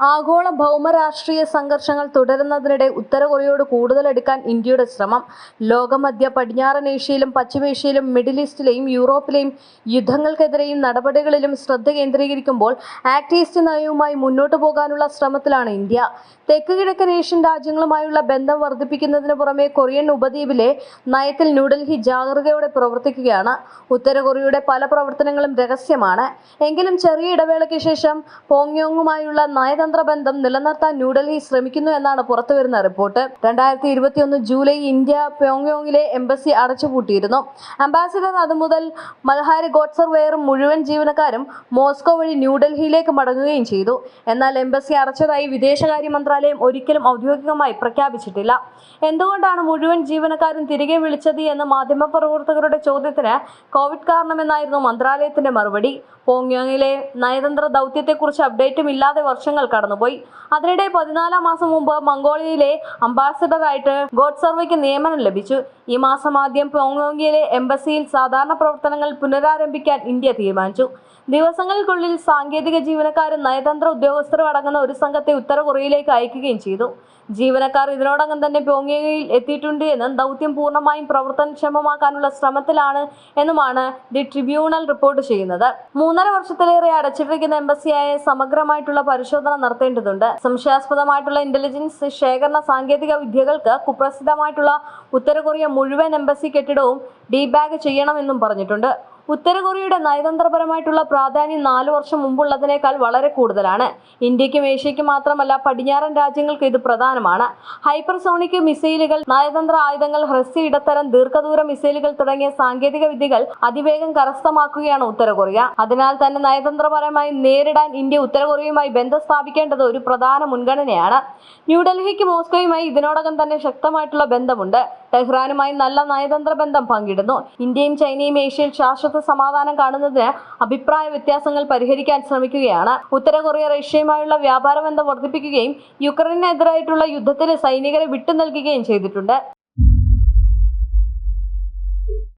ആഗോള ഭൗമരാഷ്ട്രീയ സംഘർഷങ്ങൾ തുടരുന്നതിനിടെ ഉത്തര കൊറിയയോട് കൂടുതൽ അടുക്കാൻ ഇന്ത്യയുടെ ശ്രമം. ലോകമധ്യ പടിഞ്ഞാറൻ ഏഷ്യയിലും പശ്ചിമേഷ്യയിലും മിഡിൽ ഈസ്റ്റിലെയും യൂറോപ്പിലെയും യുദ്ധങ്ങൾക്കെതിരെയും നടപടികളിലും ശ്രദ്ധ കേന്ദ്രീകരിക്കുമ്പോൾ ആക്ട് ഈസ്റ്റ് നയവുമായി മുന്നോട്ടു പോകാനുള്ള ശ്രമത്തിലാണ് ഇന്ത്യ. തെക്ക് കിഴക്കൻ ഏഷ്യൻ രാജ്യങ്ങളുമായുള്ള ബന്ധം വർദ്ധിപ്പിക്കുന്നതിന് പുറമെ കൊറിയൻ ഉപദ്വീപിലെ നയത്തിൽ ന്യൂഡൽഹി ജാഗ്രതയോടെ പ്രവർത്തിക്കുകയാണ്. ഉത്തര കൊറിയയുടെ പല പ്രവർത്തനങ്ങളും രഹസ്യമാണ്. എങ്കിലും ചെറിയ ഇടവേളയ്ക്ക് ശേഷം പോങ്യോങ്ങുമായുള്ള നയതന്ത്ര ബന്ധം നിലനിർത്താൻ ന്യൂഡൽഹി ശ്രമിക്കുന്നു എന്നാണ് പുറത്തുവരുന്ന റിപ്പോർട്ട്. രണ്ടായിരത്തി ഇരുപത്തിയൊന്ന് ജൂലൈ ഇന്ത്യ പ്യോങ്യോങ്ങിലെ എംബസി അടച്ചുപൂട്ടിയിരുന്നു. അംബാസിഡർ അതുമുതൽ മൽഹാരി ഗോഡ്സർവെയറും മുഴുവൻ ജീവനക്കാരും മോസ്കോ വഴി ന്യൂഡൽഹിയിലേക്ക് മടങ്ങുകയും ചെയ്തു. എന്നാൽ എംബസി അടച്ചതായി വിദേശകാര്യ മന്ത്രാലയം ഒരിക്കലും ഔദ്യോഗികമായി പ്രഖ്യാപിച്ചിട്ടില്ല. എന്തുകൊണ്ടാണ് മുഴുവൻ ജീവനക്കാരും തിരികെ വിളിച്ചത് എന്ന മാധ്യമപ്രവർത്തകരുടെ ചോദ്യത്തിന് കോവിഡ് കാരണമെന്നായിരുന്നു മന്ത്രാലയത്തിന്റെ മറുപടി. പോങ്യോങ്ങിലെ നയതന്ത്ര ദൗത്യത്തെക്കുറിച്ച് അപ്ഡേറ്റും ഇല്ലാതെ വർഷങ്ങൾ കടന്നുപോയി. അതിനിടെ പതിനാലാം മാസം മുമ്പ് മംഗോളിയയിലെ അംബാസഡറായിട്ട് ഗോഡ്സർവയ്ക്ക് നിയമനം ലഭിച്ചു. ഈ മാസം ആദ്യം പോങ്കോങ്ങിയിലെ എംബസിയിൽ സാധാരണ പ്രവർത്തനങ്ങൾ പുനരാരംഭിക്കാൻ ഇന്ത്യ തീരുമാനിച്ചു. ദിവസങ്ങൾക്കുള്ളിൽ സാങ്കേതിക ജീവനക്കാരും നയതന്ത്ര ഉദ്യോഗസ്ഥരും അടങ്ങുന്ന ഒരു സംഘത്തെ ഉത്തര കൊറിയയിലേക്ക് അയക്കുകയും ചെയ്തു. ജീവനക്കാർ ഇതിനോടകം തന്നെ പ്യോങ്യയിൽ എത്തിയിട്ടുണ്ട് എന്നും ദൗത്യം പൂർണമായും പ്രവർത്തനക്ഷമമാക്കാനുള്ള ശ്രമത്തിലാണ് എന്നുമാണ് ദി ട്രിബ്യൂണൽ റിപ്പോർട്ട് ചെയ്യുന്നത്. മൂന്നര വർഷത്തിലേറെ അടച്ചിട്ടിരിക്കുന്ന എംബസിയായ സമഗ്രമായിട്ടുള്ള പരിശോധന നടത്തേണ്ടതുണ്ട്. സംശയാസ്പദമായിട്ടുള്ള ഇന്റലിജൻസ് ശേഖരണ സാങ്കേതിക വിദ്യകൾക്ക് കുപ്രസിദ്ധമായിട്ടുള്ള ഉത്തര കൊറിയ മുഴുവൻ എംബസി കെട്ടിടവും ഡീബാഗ് ചെയ്യണമെന്നും പറഞ്ഞിട്ടുണ്ട്. ഉത്തര കൊറിയയുടെ നയതന്ത്രപരമായിട്ടുള്ള പ്രാധാന്യം നാലു വർഷം മുമ്പുള്ളതിനേക്കാൾ വളരെ കൂടുതലാണ്. ഇന്ത്യക്കും ഏഷ്യയ്ക്കും മാത്രമല്ല പടിഞ്ഞാറൻ രാജ്യങ്ങൾക്ക് ഇത് പ്രധാനമാണ്. ഹൈപ്പർസോണിക് മിസൈലുകൾ നയതന്ത്ര ആയുധങ്ങൾ ഹ്രസ്വ ഇടത്തരം ദീർഘദൂര മിസൈലുകൾ തുടങ്ങിയ സാങ്കേതിക വിദ്യകൾ അതിവേഗം കരസ്ഥമാക്കുകയാണ് ഉത്തരകൊറിയ. അതിനാൽ തന്നെ നയതന്ത്രപരമായി നേരിടാൻ ഇന്ത്യ ഉത്തര കൊറിയയുമായി ബന്ധം സ്ഥാപിക്കേണ്ടത് ഒരു പ്രധാന മുൻഗണനയാണ്. ന്യൂഡൽഹിക്ക് മോസ്കോയുമായി ഇതിനോടകം തന്നെ ശക്തമായിട്ടുള്ള ബന്ധമുണ്ട്. ടെഹ്റാനുമായി നല്ല നയതന്ത്ര ബന്ധം പങ്കിടുന്നു. ഇന്ത്യയും ചൈനയും ഏഷ്യയിൽ ശാശ്വത സമാധാനം കാണുന്നതിന് അഭിപ്രായ വ്യത്യാസങ്ങൾ പരിഹരിക്കാൻ ശ്രമിക്കുകയാണ്. ഉത്തര കൊറിയ റഷ്യയുമായുള്ള വ്യാപാര ബന്ധം വർദ്ധിപ്പിക്കുകയും യുക്രൈനെതിരായിട്ടുള്ള യുദ്ധത്തിന് സൈനികരെ വിട്ടു നൽകുകയും ചെയ്തിട്ടുണ്ട്.